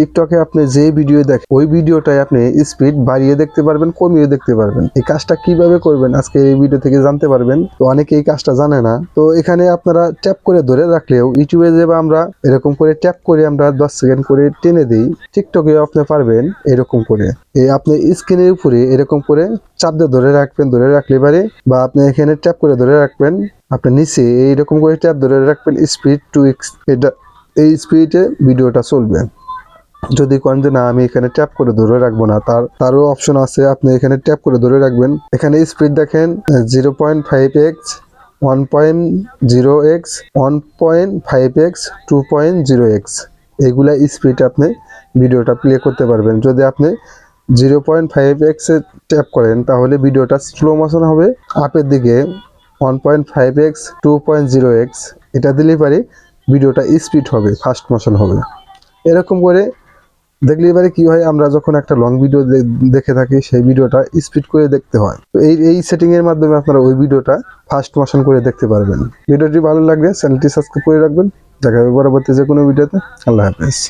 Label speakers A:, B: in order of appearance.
A: টিকটকে আপনি যে ভিডিও দেখেন ওই ভিডিওটাই আপনি স্পিড বাড়িয়ে দেখতে পারবেন, কমিয়ে দেখতে পারবেন। এই কাজটা কীভাবে করবেন আজকে এই ভিডিও থেকে জানতে পারবেন। তো অনেকে এই কাজটা জানে না। তো এখানে আপনারা ট্যাপ করে ধরে রাখলেও ইউটিউবে যে আমরা এরকম করে ট্যাপ করে আমরা দশ সেকেন্ড করে টেনে দিই টিকটকে আপনি পারবেন এরকম করে। এই আপনি স্ক্রিনের উপরে এরকম করে চাপ দিয়ে ধরে রাখবেন, ধরে রাখলে পারে, বা আপনি এখানে ট্যাপ করে ধরে রাখবেন, আপনি নিচে এইরকম করে ট্যাপ ধরে রাখবেন স্পিড টু এক্স এটা এই স্পিডে ভিডিওটা চলবে। যদি কোন যে, না, আমি এখানে ট্যাপ করে ধরে রাখব না। তার, তারও অপশন আছে, আপনি এখানে ট্যাপ করে ধরে রাখবেন। এখানে স্পিড দেখেন zero point five x one point zero x one point five x two point zero x এইগুলা স্পিড আপনি ভিডিওটা প্লে করতে পারবেন। যদি আপনি জিরো পয়েন্ট ফাইভ এক্সে ট্যাপ করেন, তাহলে ভিডিওটা স্লো মোশন হবে। আপের দিকে one point five x two point zero x এটা দিলেই পারে ভিডিওটা স্পিড হবে ফাস্ট মোশন হবে। এরকম করে দেখলে এবারে কি হয়, আমরা যখন একটা লং ভিডিও দেখে থাকি, সেই ভিডিওটা স্পিড করে দেখতে হয়। তো এই এই সেটিং এর মাধ্যমে আপনারা ওই ভিডিওটা ফাস্ট মোশন করে দেখতে পারবেন। ভিডিওটি ভালো লাগলে চ্যানেলটি সাবস্ক্রাইব করে রাখবেন। দেখা হবে পরবর্তী যে কোনো ভিডিওতে আল্লাহ হাফেজ।